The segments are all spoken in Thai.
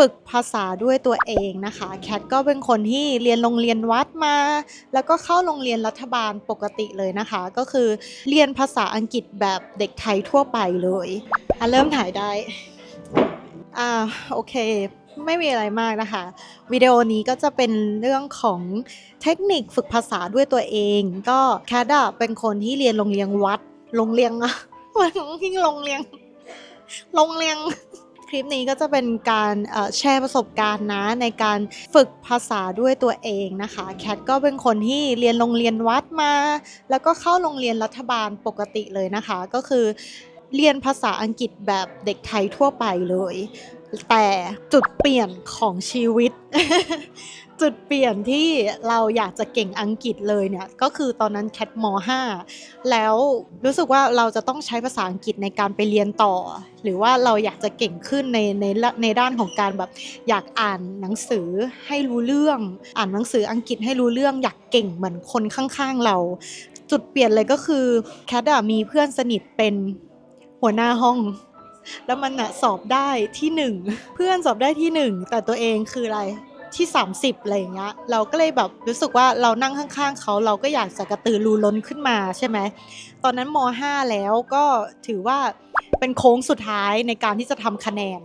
ฝึกภาษาด้วยตัวเองนะคะ แคทก็เป็นคนที่เรียนโรงเรียนวัดมา แล้วก็เข้าโรงเรียนรัฐบาลปกติเลยนะคะ ก็คือเรียนภาษาอังกฤษแบบเด็กไทยทั่วไปเลยอะเริ่มถ่ายได้ อ่าโอเคไม่มีอะไรมากนะคะ วิดีโอนี้ก็จะเป็นเรื่องของเทคนิคฝึกภาษาด้วยตัวเอง ก็แคทอะเป็นคนที่เรียนโรงเรียนวัดโรงเรียนอะมันที่โรงเรียนโรงเรียน คลิปนี้ก็จะเป็นการแชร์ประสบการณ์นะในการฝึกภาษาด้วยตัวเองนะคะ แคทก็เป็นคนที่เรียนโรงเรียนวัดมา แล้วก็เข้าโรงเรียนรัฐบาลปกติเลยนะคะ ก็คือเรียนภาษาอังกฤษแบบเด็กไทยทั่วไปเลย แต่จุดเปลี่ยนของชีวิต จุดเปลี่ยนที่เราอยากจะเก่งอังกฤษเลยเนี่ย ก็คือตอนนั้นแคทม .5 แล้วรู้สึกว่าเราจะต้องใช้ภาษาอังกฤษในการไปเรียนต่อ หรือว่าเราอยากจะเก่งขึ้นในในในด้านของการแบบอยากอ่านหนังสือให้รู้เรื่อง อ่านหนังสืออังกฤษให้รู้เรื่อง อยากเก่งเหมือนคนข้างๆเรา จุดเปลี่ยนเลยก็คือแคทอะมีเพื่อนสนิทเป็นหัวหน้าห้อง แล้วมันอะสอบได้ที่หนึ่งเพื่อนสอบได้ที่หนึ่งแต่ตัวเองคืออะไรที่ 30อะไรอย่างเงี้ยเราก็เลยแบบรู้สึกว่าเรานั่งข้างๆเขาเราก็อยากจะกระตือรือร้นขึ้นมาใช่ไหมตอนนั้นม .5 แล้วก็ถือว่าเป็นโค้งสุดท้ายในการที่จะทำคะแนน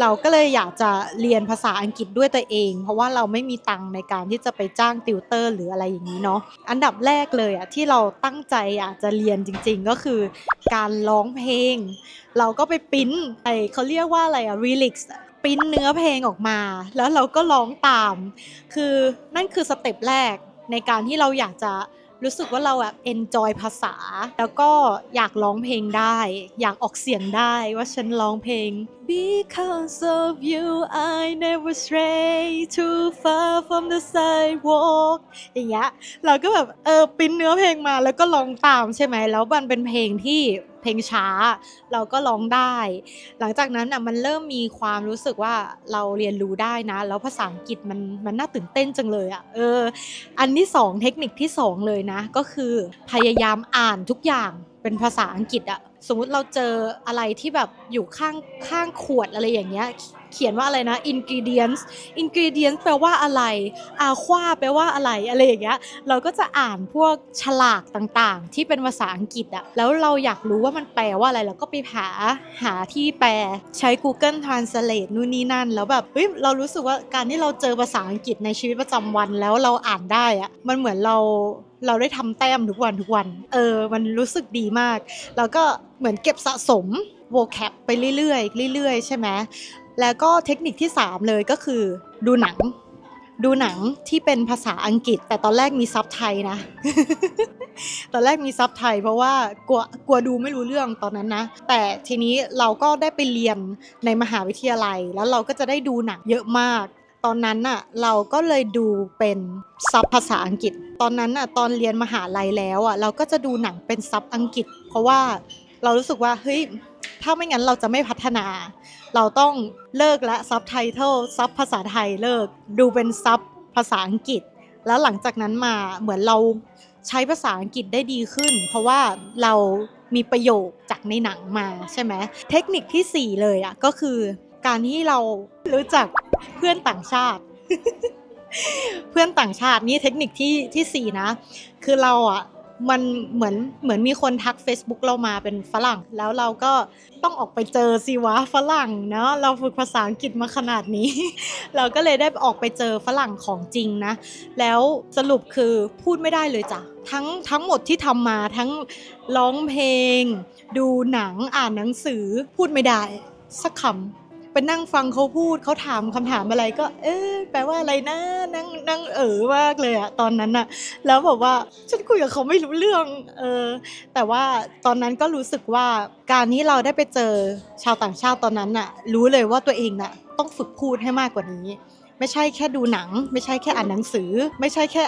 เราก็เลยอยากจะเรียนภาษาอังกฤษด้วยตัวเอง เพราะว่าเราไม่มีตังค์ในการที่จะไปจ้างติวเตอร์หรืออะไรอย่างนี้เนาะอันดับแรกเลยอะที่เราตั้งใจอยากจะเรียนจริง ๆ ก็คือ การร้องเพลง เราก็ไปปริ้นไอเขาเรียกว่าอะไรอะรีลิกส์ปริ้นเนื้อเพลงออกมา แล้วเราก็ร้องตาม คือนั่นคือสเต็ปแรกในการที่เราอยากจะ รู้สึกว่าเราแบบเอนจอยภาษา แล้วก็อยากร้องเพลงได้ อยากออกเสียงได้ว่าฉันร้องเพลง Because of you I never stray too far from the sidewalk อย่างเงี้ยเราก็แบบเออปิ้นเนื้อเพลงมาแล้วก็ร้องตามใช่ไหมแล้วมันเป็นเพลงที่ เพลงช้า เราก็ร้องได้ หลังจากนั้นอะมันเริ่มมีความรู้สึกว่าเราเรียนรู้ได้นะ แล้วภาษาอังกฤษมันมันน่าตื่นเต้นจังเลยอะเอออันที่สองเทคนิคที่สองเลยนะ ก็คือพยายามอ่านทุกอย่างเป็นภาษาอังกฤษอะสมมุติเราเจออะไรที่แบบอยู่ข้างข้างขวดอะไรอย่างเงี้ย เขียนว่าอะไรนะ ingredients ingredients แปลว่าอะไรอาควาแปลว่าอะไรอะไรอย่างเงี้ยเราก็จะอ่านพวกฉลากต่างๆ ที่เป็นภาษาอังกฤษอะแล้วเราอยากรู้ว่ามันแปลว่าอะไรเราก็ไปหาหาที่แปลใช้ Google Translate นู่นนี่นั่น แล้วแบบเฮ้ยเรารู้สึกว่าการที่เราเจอภาษาอังกฤษในชีวิตประจำวันแล้วเราอ่านได้อะมันเหมือนเราเราได้ทำแต้มทุกวันทุกวัน เออ มันรู้สึกดีมาก แล้วก็เหมือนเก็บสะสม vocab ไปเรื่อยๆเรื่อยๆ ใช่ไหม แล้วก็เทคนิคที่ 3 เลยก็คือ ดูหนัง ดูหนังที่เป็นภาษาอังกฤษ แต่ตอนแรกมีซับไทยนะ ตอนแรกมีซับไทย เพราะว่ากลัวกลัวดูไม่รู้เรื่องตอนนั้นนะ แต่ทีนี้เราก็ได้ไปเรียนในมหาวิทยาลัย แล้วเราก็จะได้ดูหนังเยอะมาก ตอนนั้นน่ะเราก็เลยดูเป็นซับภาษาอังกฤษ ตอนนั้นน่ะตอนเรียนมหาลัยแล้วอะเราก็จะดูหนังเป็นซับอังกฤษ เพราะว่าเรารู้สึกว่าเฮ้ย ถ้าไม่งั้นเราจะไม่พัฒนา เราต้องเลิกและซับไตเติลซับภาษาไทยเลิก ดูเป็นซับภาษาอังกฤษ แล้วหลังจากนั้นมาเหมือนเราใช้ภาษาอังกฤษได้ดีขึ้น เพราะว่าเรามีประโยคจากในหนังมาใช่ไหมเทคนิคที่ 4 เลยอะก็คือการที่เรารู้จักเพื่อนต่างชาติ เพื่อนต่างชาตินี่เทคนิคที่ที่สี่นะ คือเราอะ มันเหมือนเหมือนมีคนทัก Facebook เรามาเป็นฝรั่ง แล้วเราก็ต้องออกไปเจอสิวะฝรั่งเนาะเราฝึกภาษาอังกฤษมาขนาดนี้ เราก็เลยได้ออกไปเจอฝรั่งของจริงนะ แล้วสรุปคือพูดไม่ได้เลยจ้ะทั้งทั้งหมดที่ทำมาทั้งร้องเพลง ดูหนังอ่านหนังสือพูดไม่ได้สักคำ ไปนั่งฟังเขาพูดเขาถามคำถามอะไรก็ เอ๊ะแปลว่าอะไรนะนั่งนั่งเออมากเลยอะตอนนั้นอะแล้วแบบว่าฉันคุยกับเขาไม่รู้เรื่องเออแต่ว่าตอนนั้นก็รู้สึกว่าการที่เราได้ไปเจอชาวต่างชาติตอนนั้นน่ะรู้เลยว่าตัวเองน่ะต้องฝึกพูดให้มากกว่านี้ ไม่ใช่แค่ดูหนัง ไม่ใช่แค่อ่านหนังสือ ไม่ใช่แค่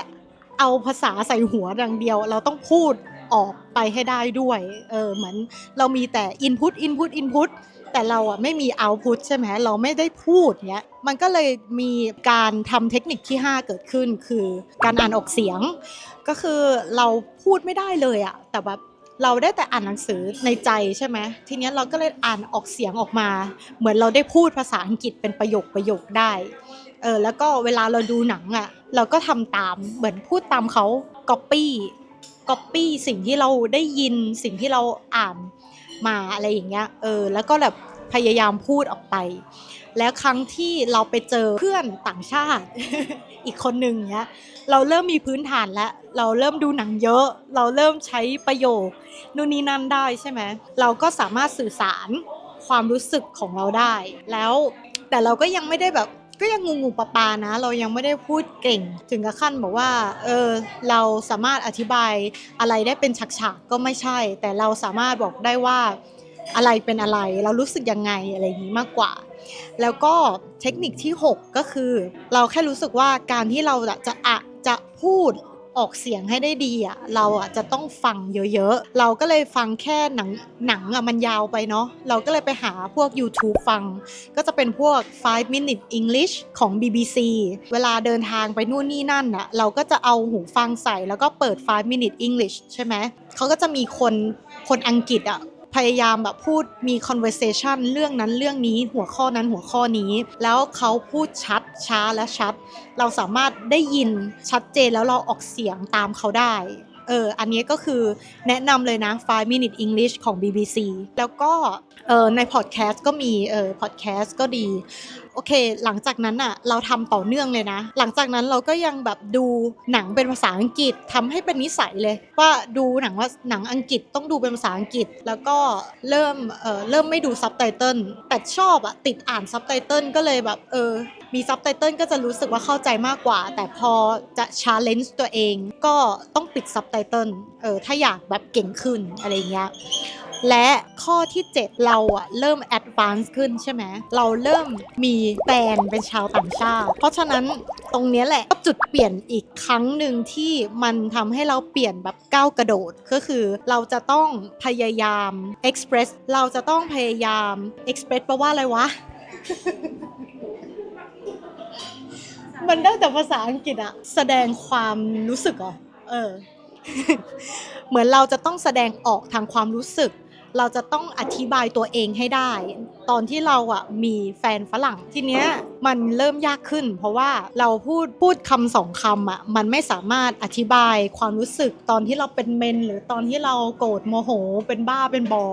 เอาภาษาใส่หัวอย่างเดียว เราต้องพูดออกไปให้ได้ด้วยเออเหมือนเรามีแต่ input input input แต่เราอะไม่มี output ใช่ไหมเราไม่ได้พูดเนี้ยมันก็เลยมีการทำเทคนิคที่ 5 เกิดขึ้น คือการอ่านออกเสียง ก็คือเราพูดไม่ได้เลยอะแต่แบบเราได้แต่อ่านหนังสือในใจใช่ไหมทีนี้เราก็เลยอ่านออกเสียงออกมา เหมือนเราได้พูดภาษาอังกฤษเป็นประโยคประโยคได้เออแล้วก็เวลาเราดูหนังอะ่ะเราก็ทำตามเหมือนพูดตามเขา copy copy สิ่งที่เราได้ยินสิ่งที่เราอ่าน มาอะไรอย่างเงี้ยเออแล้วก็แบบพยายามพูดออกไป แล้วครั้งที่เราไปเจอเพื่อนต่างชาติอีกคนหนึ่งเนี้ยเราเริ่มมีพื้นฐานแล้ว เราเริ่มดูหนังเยอะ เราเริ่มใช้ประโยคนู่นนี่นั่นได้ใช่ไหมเราก็สามารถสื่อสารความรู้สึกของเราได้ แล้วแต่เราก็ยังไม่ได้แบบ ก็ยังงูงูปลาปานะ เรายังไม่ได้พูดเก่ง ถึงกับขั้นบอกว่าเออเราสามารถอธิบายอะไรได้เป็นฉากๆก็ไม่ใช่ แต่เราสามารถบอกได้ว่าอะไรเป็นอะไร เรารู้สึกยังไงอะไรอย่างนี้มากกว่า แล้วก็เทคนิคที่ 6 ก็คือ เราแค่รู้สึกว่าการที่เราจะอะจะพูด ออกเสียงให้ได้ดีอะเราอะจะต้องฟังเยอะๆ เราก็เลยฟังแค่หนังหนังอะมันยาวไปเนาะเราก็เลยไปหาพวก YouTube ฟัง ก็จะเป็นพวก 5 minute English ของ BBC เวลาเดินทางไปนู่นนี่นั่นอะเราก็จะเอาหูฟังใส่แล้วก็เปิด 5 minute English ใช่ไหมเขาก็จะมีคนคนอังกฤษอะ พยายามแบบพูดมี conversation เรื่องนั้นเรื่องนี้หัวข้อนั้นหัวข้อนี้ แล้วเขาพูดชัดช้าและชัด เราสามารถได้ยินชัดเจนแล้วเราออกเสียงตามเขาได้เอออันนี้ก็คือแนะนำเลยนะ 5 minute English ของ BBC แล้วก็เออในพอดแคสต์ก็มีเออพอดแคสต์ก็ดี โอเค หลังจากนั้นอะเราทำต่อเนื่องเลยนะ หลังจากนั้นเราก็ยังแบบดูหนังเป็นภาษาอังกฤษทำให้เป็นนิสัยเลย ว่าดูหนังว่าหนังอังกฤษต้องดูเป็นภาษาอังกฤษ แล้วก็เริ่มเออเริ่มไม่ดูซับไตเติลแต่ชอบอะติดอ่านซับไตเติลก็เลยแบบเออมีซับไตเติลก็จะรู้สึกว่าเข้าใจมากกว่า แต่พอจะชาเลนจ์ตัวเองก็ต้องปิดซับไตเติลเออถ้าอยากแบบเก่งขึ้นอะไรเงี้ย และข้อที่ 7 เราอะเริ่มแอดวานซ์ขึ้นใช่ไหมเราเริ่มมีแฟนเป็นชาวต่างชาติ เพราะฉะนั้นตรงนี้แหละก็จุดเปลี่ยนอีกครั้งหนึ่งที่มันทำให้เราเปลี่ยนแบบก้าวกระโดดก็คือเราจะต้องพยายาม express เราจะต้องพยายาม express แปลว่าอะไรวะมันได้แต่ภาษาอังกฤษอะแสดงความรู้สึกเหรอเออ เหมือนเราจะต้องแสดงออกทางความรู้สึก เราจะต้องอธิบายตัวเองให้ได้ ตอนที่เราอะมีแฟนฝรั่งทีเนี้ยมันเริ่มยากขึ้น เพราะว่าเราพูดพูดคำสองคำอะมันไม่สามารถอธิบายความรู้สึกตอนที่เราเป็นเมน หรือตอนที่เราโกรธโมโห เป็นบ้าเป็นบอ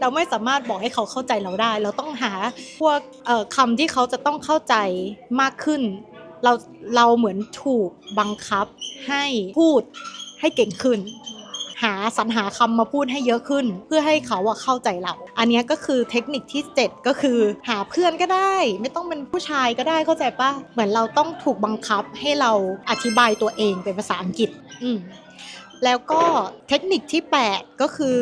เราไม่สามารถบอกให้เขาเข้าใจเราได้ เราต้องหาพวกคำที่เขาจะต้องเข้าใจมากขึ้น เราเราเหมือนถูกบังคับให้พูดให้เก่งขึ้น หาสรรหาคำมาพูดให้เยอะขึ้น เพื่อให้เขาอะเข้าใจเรา อันนี้ก็คือเทคนิคที่ 7 ก็คือ หาเพื่อนก็ได้ ไม่ต้องเป็นผู้ชายก็ได้เข้าใจปะเหมือนเราต้องถูกบังคับให้เราอธิบายตัวเองเป็นภาษาอังกฤษอืมแล้วก็เทคนิคที่ 8 ก็คือ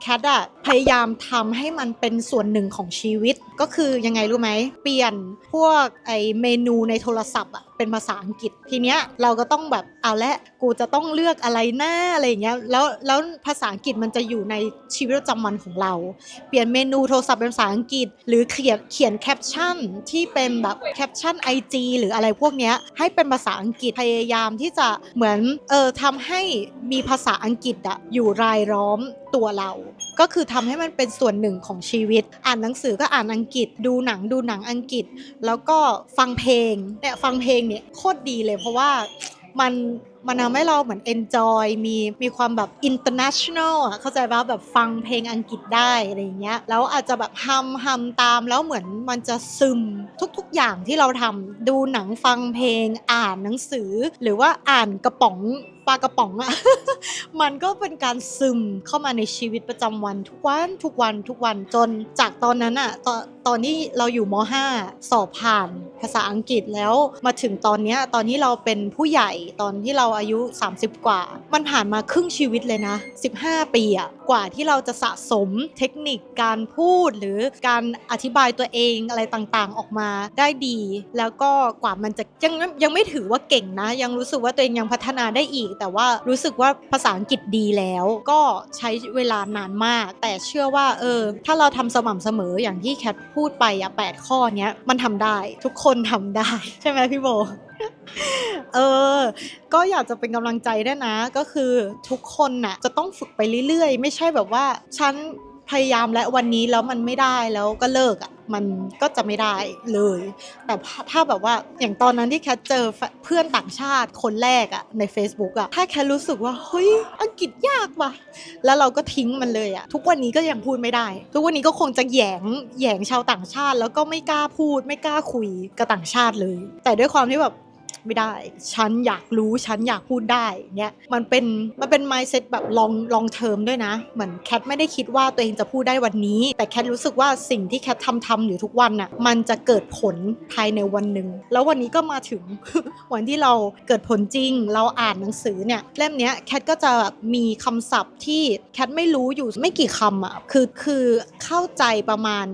แคทอะพยายามทำให้มันเป็นส่วนหนึ่งของชีวิต ก็คือยังไงรู้ไหม เปลี่ยนพวกไอเมนูในโทรศัพท์อะ เป็นภาษาอังกฤษทีเนี้ยเราก็ต้องแบบเอาละกูจะต้องเลือกอะไรหน้าอะไรอย่างเงี้ยแล้วแล้วภาษาอังกฤษมันจะอยู่ในชีวิตประจำวันของเรา เปลี่ยนเมนูโทรศัพท์เป็นภาษาอังกฤษ หรือเขียนเขียนแคปชั่นที่เป็นแบบแคปชั่น IG หรืออะไรพวกเนี้ยให้เป็นภาษาอังกฤษพยายามที่จะเหมือนเออทำให้มีภาษาอังกฤษอะอยู่รายล้อมตัวเรา ก็คือทำให้มันเป็นส่วนหนึ่งของชีวิต อ่านหนังสือก็อ่านอังกฤษ ดูหนังดูหนังอังกฤษ แล้วก็ฟังเพลงเนี่ยฟังเพลงเนี่ยโคตรดีเลยเพราะว่ามัน มันทำให้เราเหมือน enjoy มีมีความแบบ international อะเข้าใจป่ะแบบฟังเพลงอังกฤษได้อะไรอย่างเงี้ยแล้วอาจจะแบบฮัมฮัมตามแล้วเหมือนมันจะซึมทุกๆ อย่างที่เราทำดูหนังฟังเพลงอ่านหนังสือ หรือว่าอ่านกระป๋องปลากระป๋องอะมันก็เป็นการซึมเข้ามาในชีวิตประจำวันทุกวันทุกวันทุกวันจนจากตอนนั้นอะตอนตอนที่เราอยู่ม .5 สอบผ่านภาษาอังกฤษแล้วมาถึงตอนเนี้ยตอนที่เราเป็นผู้ใหญ่ตอนที่เราอายุ 30 กว่า มันผ่านมาครึ่งชีวิตเลยนะ 15 ปีอะกว่าที่เราจะสะสมเทคนิคการพูดหรือการอธิบายตัวเองอะไรต่างๆออกมาได้ดี แล้วก็กว่ามันจะยังยังไม่ถือว่าเก่งนะ ยังรู้สึกว่าตัวเองยังพัฒนาได้อีก แต่ว่ารู้สึกว่าภาษาอังกฤษดีแล้ว ก็ใช้เวลานานมาก แต่เชื่อว่าเออถ้าเราทำสม่ำเสมออย่างที่แคทพูดไปอะแปดข้อเนี้ยมันทำได้ ทุกคนทำได้ ใช่ไหมพี่โบ เออ ก็อยากจะเป็นกำลังใจด้วยนะ ก็คือทุกคนน่ะจะต้องฝึกไปเรื่อยๆ ไม่ใช่แบบว่าฉันพยายามและวันนี้แล้วมันไม่ได้แล้วก็เลิกอะ่ะมันก็จะไม่ได้เลย แต่ถ้าแบบว่าอย่างตอนนั้นที่แคทเจอเพื่อนต่างชาติคนแรกอะ่ะใน Facebook อะ่ะถ้าแคทรู้สึกว่าเฮ้ยอังกฤษยากว่ะ แล้วเราก็ทิ้งมันเลยอะทุกวันนี้ก็ยังพูดไม่ได้ ทุกวันนี้ก็คงจะแยงแยงชาวต่างชาติ แล้วก็ไม่กล้าพูดไม่กล้าคุยกับต่างชาติเลย แต่ด้วยความที่แบบ ไม่ได้ ฉันอยากรู้ฉันอยากพูดได้เนี่ยมันเป็นมันเป็น mindset แบบ long long term ด้วยนะเหมือนแคทไม่ได้คิดว่าตัวเองจะพูดได้วันนี้ แต่แคทรู้สึกว่าสิ่งที่แคททำทำอยู่ทุกวันน่ะมันจะเกิดผลภายในวันหนึ่งแล้ววันนี้ก็มาถึงวันที่เราเกิดผลจริง เราอ่านหนังสือเนี่ยเล่มเนี้ยแคทก็จะแบบมีคำศัพท์ที่แคทไม่รู้อยู่ไม่กี่คำอะคือคือเข้าใจประมาณ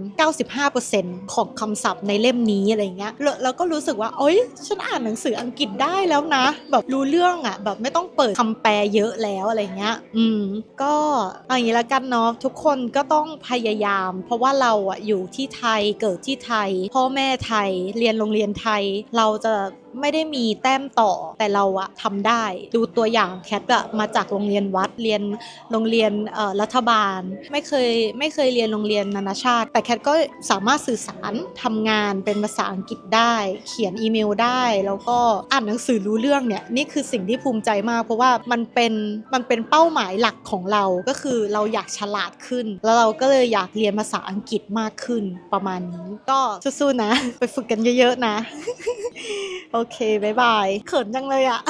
95%ของคำศัพท์ในเล่มนี้อะไรเงี้ยแล้วแล้วก็รู้สึกว่าเอ้ยฉันอ่านหนังสืออังกฤษได้แล้วนะ แบบรู้เรื่องอะ แบบไม่ต้องเปิดคำแปลเยอะแล้วอะไรเงี้ย อืม ก็อาอย่างนี้ละกันเนาะทุกคนก็ต้องพยายาม เพราะว่าเราอะอยู่ที่ไทยเกิดที่ไทย พ่อแม่ไทยเรียนโรงเรียนไทยเราจะ ไม่ได้มีแต้มต่อแต่เราอะทำได้ ดูตัวอย่างแคทอะมาจากโรงเรียนวัดเรียนโรงเรียนรัฐบาล ไม่เคยไม่เคยเรียนโรงเรียนนานาชาติ แต่แคทก็สามารถสื่อสารทำงานเป็นภาษาอังกฤษได้ เขียนอีเมลได้ แล้วก็อ่านหนังสือรู้เรื่องเนี่ยนี่คือสิ่งที่ภูมิใจมาก เพราะว่ามันเป็นมันเป็นเป้าหมายหลักของเราก็คือเราอยากฉลาดขึ้น แล้วเราก็เลยอยากเรียนภาษาอังกฤษมากขึ้นประมาณนี้ ก็สู้ๆนะ ไปฝึกกันเยอะๆนะ โอเคบายบาย เขินจังเลยอะ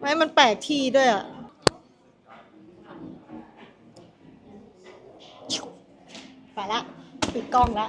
ไม่มันแปลกที่ด้วยอะไปละ ปิดกล้องละ